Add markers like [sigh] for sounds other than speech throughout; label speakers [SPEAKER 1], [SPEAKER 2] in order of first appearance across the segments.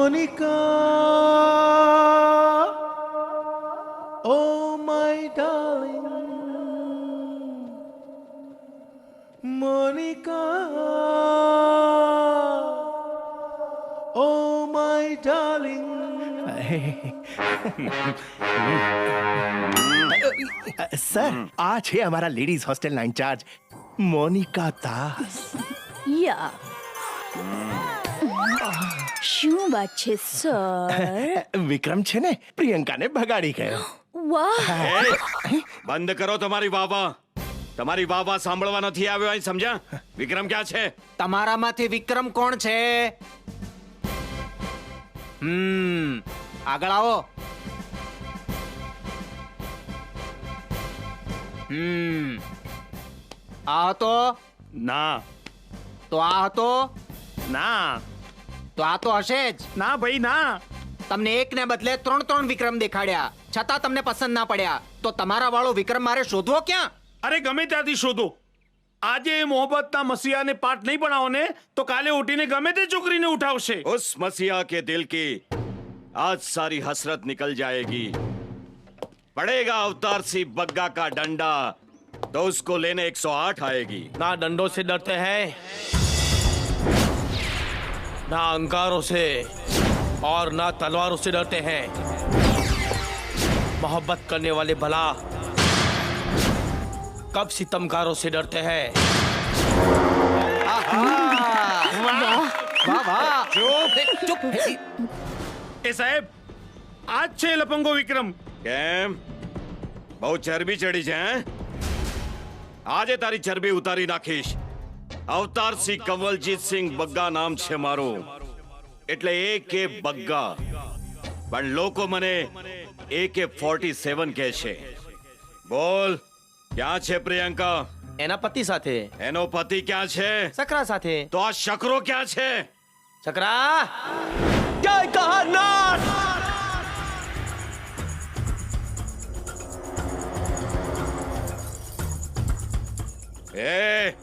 [SPEAKER 1] Monica. Oh, my darling. Monica. Oh, my darling. Sir आज है हमारा लेडीज हॉस्टल ना इंचार्ज मोनिका
[SPEAKER 2] दास या yeah. શું વાત છે સર [laughs]
[SPEAKER 1] વિક્રમ છે ને પ્રિયંકાને ભગાડી ગયો
[SPEAKER 2] વાહ
[SPEAKER 3] બંધ કરો તમારી વાવા તમારી વાવા સાંભળવા નથી આવ્યો અહીં સમજ્યા વિક્રમ ક્યાં છે
[SPEAKER 4] તમારામાંથી વિક્રમ કોણ છે હમ આગળ આવો હમ આ હતો
[SPEAKER 3] ના
[SPEAKER 4] તો આ હતો
[SPEAKER 3] ના
[SPEAKER 4] तो आ तो हसेज ना
[SPEAKER 3] भाई ना तमने
[SPEAKER 4] एक ने बदले त्र त्र विक्रम दिखाड़ा छता तमने पसंद ना पड़ा तो तमारा वालो विक्रम मारे शोधवो क्या अरे
[SPEAKER 5] गमे त्या शोधो आजे मोहब्बत ना मसीहा ने पाठ नहीं बनाओ ने तो काले उठी ने गमे ते चुकरी ने उठावशे
[SPEAKER 3] उस मसीहा के दिल की आज सारी हसरत निकल जाएगी पड़ेगा अवतार सी बग्गा का डंडा तो उसको लेने 108 आएगी
[SPEAKER 5] ना डंडों से डरते हैं ना अंगारों से और ना तलवारों से डरते हैं मोहब्बत करने वाले भला कब सितमकारों से डरते हैं साहेब आज छे लपंगो विक्रम
[SPEAKER 3] कैम बहुत चर्बी चढ़ी છે तारी તારી उतारी ઉતારી अवतारसी कमलजीत सिंह बग्गा नाम छे मारो એટલે એકે બग्गा પણ લોકો મને એકે 47 કે છે બોલ ક્યાં છે પ્રિયાંકા
[SPEAKER 5] એના પતિ સાથે
[SPEAKER 3] એનો પતિ ક્યાં છે
[SPEAKER 5] સક્રા સાથે
[SPEAKER 3] તો સક્રા ક્યાં છે
[SPEAKER 5] ચકરા ક્યાં કહ ના
[SPEAKER 3] એ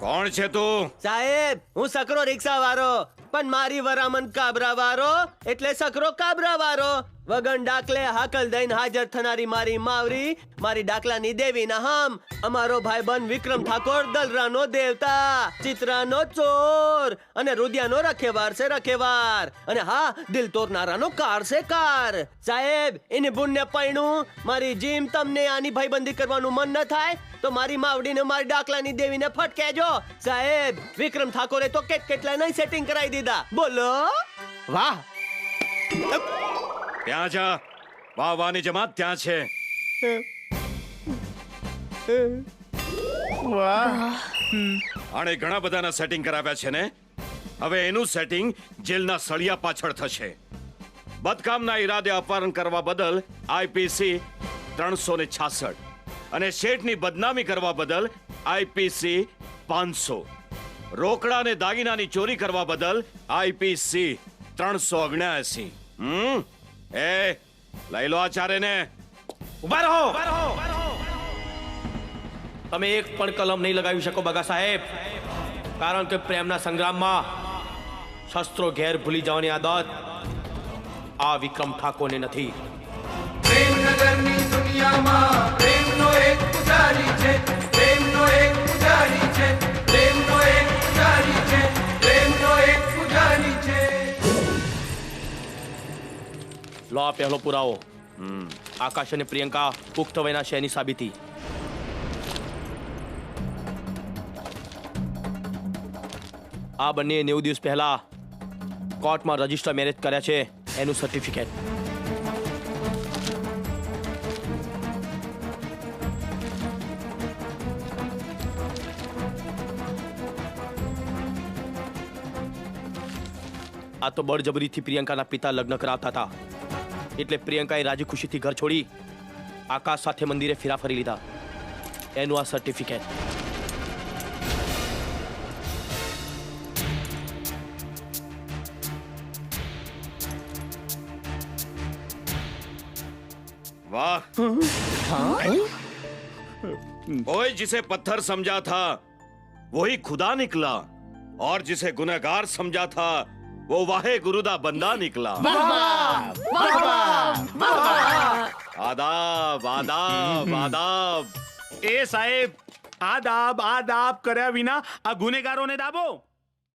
[SPEAKER 3] કોણ છે તું
[SPEAKER 6] સાહેબ હું સકરો રિક્ષા વાળો પણ મારી વરામન કાબરા વાળો એટલે સકરો કાબરા વાળો વગન ડાકલે હાકલ દઈને હાજર થનારી મારી માવરી મારી ડાકલાની દેવી ના હમ અમારો ભાઈ બન વિક્રમ ઠાકોર દલરાનો દેવતા ચિત્રાનો ચોર અને રુદિયાનો રખેવાર છે રખેવાર અને હા દિલ તોડનારાનો કાર છે કાર સાહેબ એની પુણ્ય પૈણું મારી જીમ તમને આની ભાઈબંધી કરવાનું મન ન થાય તો મારી માવડીને મારી ડાકલાની દેવીને ફટકેજો સાહેબ વિક્રમ ઠાકોરે તો કેટ કેટલા નહીં સેટિંગ કરાવી દીધા બોલો
[SPEAKER 4] વાહ
[SPEAKER 3] ત્યાં જા વાહ વાની જમાત ત્યાં છે વાહ આણે ઘણા બધાના સેટિંગ કરાવ્યા છે ને હવે એનું સેટિંગ જેલના સળિયા પાછળ થશે બદકામના ઈરાદે અપહરણ કરવા બદલ આઈપીસી ત્રણસો ને છાસઠ અને શેઠની બદનામી કરવા બદલ આઈપીસી પાંચસો રોકડા અને દાગીનાની ચોરી કરવા બદલ આઈપીસી ત્રણસો ઓગણ્યાસી હમ એ લઈ લો આચાર્યને
[SPEAKER 5] ઉભા રહો તમે એક પણ કલમ નહીં લગાવી શકો બગા સાહેબ કારણ કે પ્રેમના સંગ્રામમાં શસ્ત્રો ઘેર ભૂલી જવાની આદત આ વિક્રમ ઠાકોરને નથી
[SPEAKER 7] પ્રેમનગરની દુનિયામાં પ્રેમનો એક પૂજારી છે પહેલા પુર આવો
[SPEAKER 5] હ આ કાક્ષા ને પ્રિયંકા પુક્ત વૈના શેની સાબિતી આ બંને 90 દિવસ પહેલા કોટ માં રજીસ્ટર મેરેજ કર્યા છે એનું સર્ટિફિકેટ આ તો બળજબરીથી પ્રિયંકા ના પિતા લગ્ન કરાવતા હતા એટલે પ્રિયંકાએ રાજી ખુશીથી ઘર છોડી આકાશ સાથે મંદિરે ફેરા ફરી લીધા એનું આ સર્ટિફિકેટ
[SPEAKER 3] वाह ओए जिसे पत्थर समझा था वही खुदा निकला और जिसे गुनहगार समझा था वो वाहे गुरु का बंदा निकला आदाब आदाब आदाब
[SPEAKER 8] ए साहेब आदाब आदाब बिना अब गुनेगारों ने दाबो